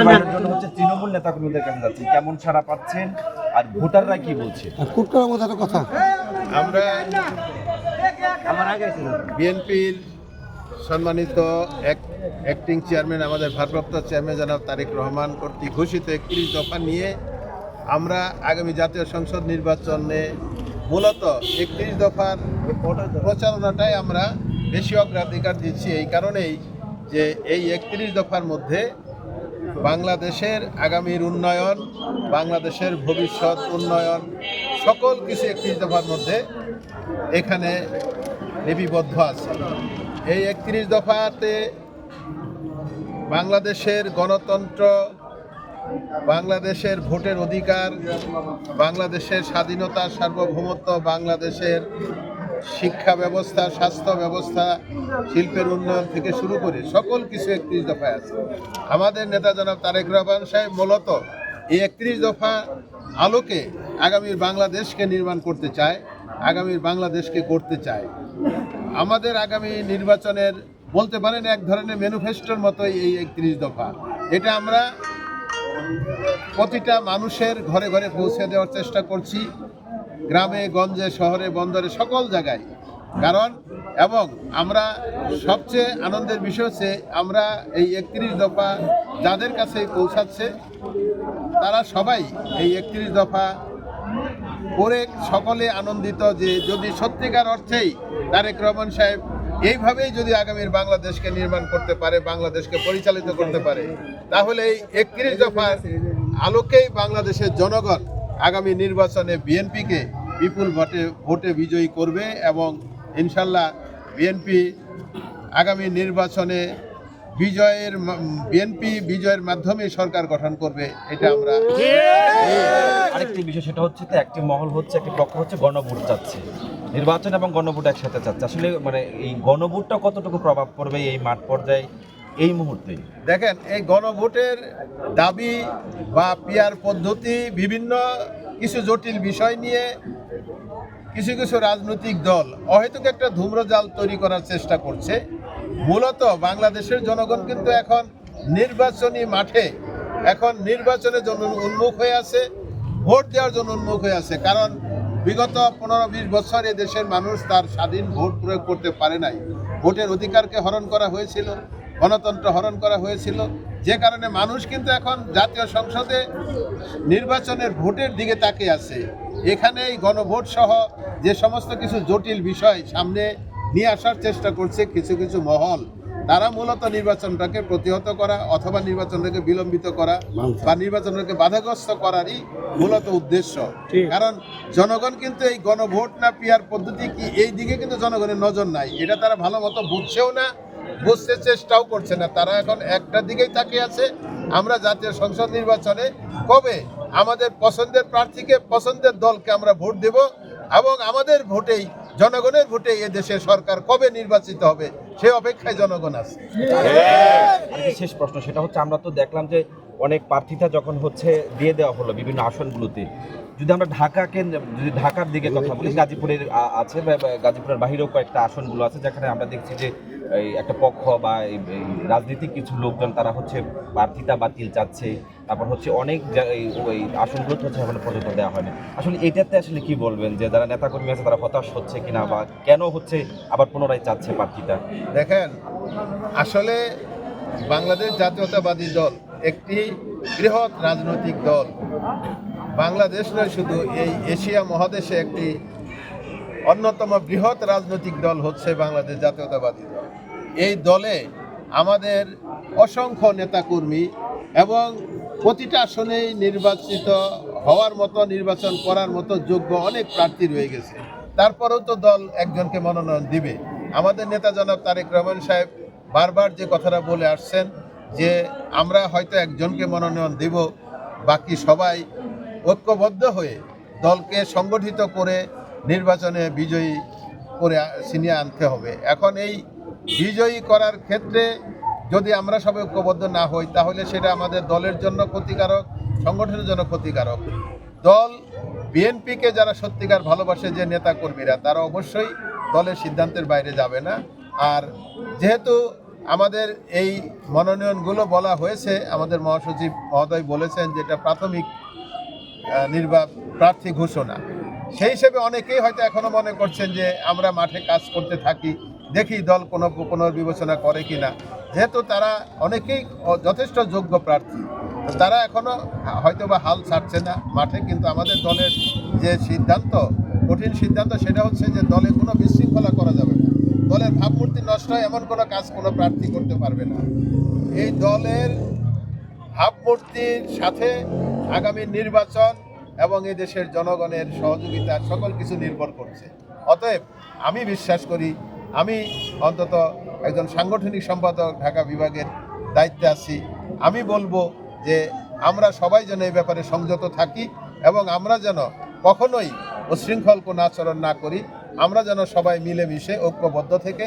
বাস্তবায়নের জন্য হচ্ছে তৃণমূল নেতাকর্মীদের কাছে যাচ্ছেন কেমন সাড়া পাচ্ছেন? আর ভোটাররা কি বলছে? আর কুট করার মতো কথা। আমরা বিএনপির সম্মানিত এক- অ্যাক্টিং চেয়ারম্যান আমাদের ভারপ্রাপ্ত চেয়ারম্যান জনাব তারেক রহমান কর্তৃক ঘোষিত একত্রিশ দফা নিয়ে আমরা আগামী জাতীয় সংসদ নির্বাচনে মূলত একত্রিশ দফার প্রচারণাটাই আমরা বেশি অগ্রাধিকার দিচ্ছি। এই কারণেই যে এই একত্রিশ দফার মধ্যে বাংলাদেশের আগামীর উন্নয়ন, বাংলাদেশের ভবিষ্যৎ উন্নয়ন, সকল কিছু একত্রিশ দফার মধ্যে এখানে লিপিবদ্ধ আছে। এই একত্রিশ দফাতে বাংলাদেশের গণতন্ত্র, বাংলাদেশের ভোটের অধিকার, বাংলাদেশের স্বাধীনতা, সার্বভৌমত্ব, বাংলাদেশের শিক্ষা ব্যবস্থা, স্বাস্থ্য ব্যবস্থা, শিল্পের উন্নয়ন থেকে শুরু করে সকল কিছু একত্রিশ দফায় আছে। আমাদের নেতা জনাব তারেক রহমান সাহেব মূলত এই একত্রিশ দফা আলোকে আগামীর বাংলাদেশকে নির্মাণ করতে চায়, আগামীর বাংলাদেশকে করতে চায়। আমাদের আগামী নির্বাচনের বলতে পারেন এক ধরনের ম্যানিফেস্টোর মতোই এই একত্রিশ দফা। এটা আমরা প্রতিটা মানুষের ঘরে ঘরে পৌঁছে দেওয়ার চেষ্টা করছি। গ্রামে, গঞ্জে, শহরে, বন্দরে, সকল জায়গায়। কারণ, এবং আমরা সবচেয়ে আনন্দের বিষয় হচ্ছে, আমরা এই একত্রিশ দফা যাদের কাছে পৌঁছাচ্ছে, তারা সবাই এই একত্রিশ দফা করে সকলে আনন্দিত যে যদি সত্যিকার অর্থেই তারেক রহমান সাহেব এইভাবেই যদি আগামীর বাংলাদেশকে নির্মাণ করতে পারে, বাংলাদেশকে পরিচালিত করতে পারে, তাহলে এই একত্রিশ দফার আলোকেই বাংলাদেশের জনগণ আগামী নির্বাচনে বিএনপিকে বিপুল ভোটে ভোটে বিজয়ী করবে এবং ইনশাল্লাহ বিএনপি আগামী নির্বাচনে বিজয়ের বিএনপি বিজয়ের মাধ্যমে সরকার গঠন করবে এটা আমরা আরেকটি বিষয় সেটা হচ্ছে তো একটি মহল হচ্ছে একটি পক্ষ হচ্ছে গণভোট চাচ্ছে। নির্বাচন এবং গণভোট একসাথে চাচ্ছে। আসলে মানে এই গণভোটটা কতটুকু প্রভাব পড়বে এই মাঠ পর্যায়ে? এই মুহূর্তে। দেখেন, এই গণভোটের দাবি বা পিয়ার পদ্ধতি বিভিন্ন কিছু জটিল বিষয় নিয়ে কিছু কিছু রাজনৈতিক দল অহেতুক একটা ধূম্রজাল তৈরি করার চেষ্টা করছে। মূলত বাংলাদেশের জনগণ কিন্তু এখন নির্বাচনী মাঠে, এখন নির্বাচনের জন্য উন্মুখ হয়ে আছে, ভোট দেওয়ার জন্য উন্মুখ হয়ে আছে। কারণ বিগত পনেরো বিশ বছর এ দেশের মানুষ তার স্বাধীন ভোট প্রয়োগ করতে পারে নাই। ভোটের অধিকারকে হরণ করা হয়েছিল। গণতন্ত্র হরণ করা হয়েছিল। যে কারণে মানুষ কিন্তু এখন জাতীয় সংসদে নির্বাচনের ভোটের দিকে তাকিয়ে আছে। এখানে এই গণভোট সহ যে সমস্ত কিছু জটিল বিষয় সামনে নিয়ে আসার চেষ্টা করছে কিছু কিছু মহল। তারা মূলত নির্বাচনটাকে প্রতিহত করা অথবা নির্বাচনটাকে বিলম্বিত করা বা নির্বাচনটাকে বাধাগ্রস্ত করারই মূলত উদ্দেশ্য। কারণ জনগণ কিন্তু এই গণভোট না পিয়ার পদ্ধতি কি এই দিকে কিন্তু জনগণের নজর নাই। এটা তারা ভালো মতো বুঝছেও না। বুঝতে চেষ্টাও করছে না। তারা এখন একটা দিকেই তাকিয়ে আছে। আমরা জাতীয় সংসদ নির্বাচনে কবে আমাদের পছন্দের প্রার্থীকে, পছন্দের দলকে আমরা ভোট দেব এবং আমাদের ভোটেই, জনগণের ভোটে এ দেশের সরকার কবে নির্বাচিত হবে, সে অপেক্ষায় জনগণ আছে। শেষ প্রশ্ন সেটা হচ্ছে, আমরা তো দেখলাম যে অনেক প্রার্থীতা যখন হচ্ছে দিয়ে দেওয়া হলো বিভিন্ন আসনগুলোতে। যদি আমরা ঢাকাকে যদি ঢাকার দিকে কথা বলি, গাজীপুরের আছে গাজীপুরের বাহিরেও কয়েকটা আসনগুলো আছে, যেখানে আমরা দেখছি যে এই একটা পক্ষ বা রাজনীতিক কিছু লোকজন, তারা হচ্ছে প্রার্থিতা বাতিল চাচ্ছে। তারপর হচ্ছে অনেক ওই আসনগুলোতে হচ্ছে এখনও পর্যন্ত দেওয়া হয়নি। আসলে এটাতে আসলে কি বলবেন যে, যারা নেতাকর্মী আছে, তারা হতাশ হচ্ছে কিনা বা কেন হচ্ছে আবার পুনরায় চাচ্ছে প্রার্থীতা দেখেন, আসলে বাংলাদেশ জাতীয়তাবাদী দল একটি বৃহৎ রাজনৈতিক দল। বাংলাদেশ নয় শুধু এই এশিয়া মহাদেশে একটি অন্যতম বৃহৎ রাজনৈতিক দল হচ্ছে বাংলাদেশ জাতীয়তাবাদী দল। এই দলে আমাদের অসংখ্য নেতাকর্মী এবং প্রতিটা আসনেই নির্বাচিত হওয়ার মতো, নির্বাচন করার মতো যোগ্য অনেক প্রার্থী রয়ে গেছে। তারপরেও তো দল একজনকে মনোনয়ন দিবে। আমাদের নেতা জনাব তারেক রহমান সাহেব বারবার যে কথাটা বলে আসছেন যে আমরা হয়তো একজনকে মনোনয়ন দেব, বাকি সবাই ঐক্যবদ্ধ হয়ে দলকে সংগঠিত করে নির্বাচনে বিজয়ী করে ছিনিয়ে আনতে হবে। এখন এই বিজয়ী করার ক্ষেত্রে যদি আমরা সবাই ঐক্যবদ্ধ না হই তাহলে সেটা আমাদের দলের জন্য ক্ষতিকারক সংগঠনের জন্য ক্ষতিকারক। দল বিএনপিকে যারা সত্যিকার ভালোবাসে যে নেতা কর্মীরা তারা অবশ্যই দলের সিদ্ধান্তের বাইরে যাবে না। আর যেহেতু আমাদের এই মনোনয়নগুলো বলা হয়েছে আমাদের মহাসচিব মহোদয় বলেছেন যেটা প্রাথমিক আহ, প্রার্থী ঘোষণা। সেই হিসেবে অনেকেই হয়তো এখনও মনে করছেন যে আমরা মাঠে কাজ করতে থাকি, দেখি দল কোনো পুনর্বিবেচনা করে কিনা। যেহেতু তারা অনেকেই যথেষ্ট যোগ্য প্রার্থী তারা এখনও হয়তো বা হাল ছাড়ছে না মাঠে, কিন্তু আমাদের দলের যে সিদ্ধান্ত, কঠিন সিদ্ধান্ত সেটা হচ্ছে যে দলে কোনো বিশৃঙ্খলা করা যাবে না। দলের ভাবমূর্তি নষ্ট হয়, এমন কোনো কাজ কোনো প্রার্থী করতে পারবে না। এই দলের ভাবমূর্তির সাথে আগামী নির্বাচন এবং এই দেশের জনগণের সহযোগিতা সকল কিছু নির্ভর করছে। অতএব আমি বিশ্বাস করি, আমি অন্তত একজন সাংগঠনিক সম্পাদক ঢাকা বিভাগের দায়িত্বে আছি। আমি বলব যে আমরা সবাই যেন এই ব্যাপারে সংযত থাকি এবং আমরা যেন কখনোই উশৃঙ্খল কোনো আচরণ না করি। আমরা যেন সবাই মিলেমিশে ঐক্যবদ্ধ থেকে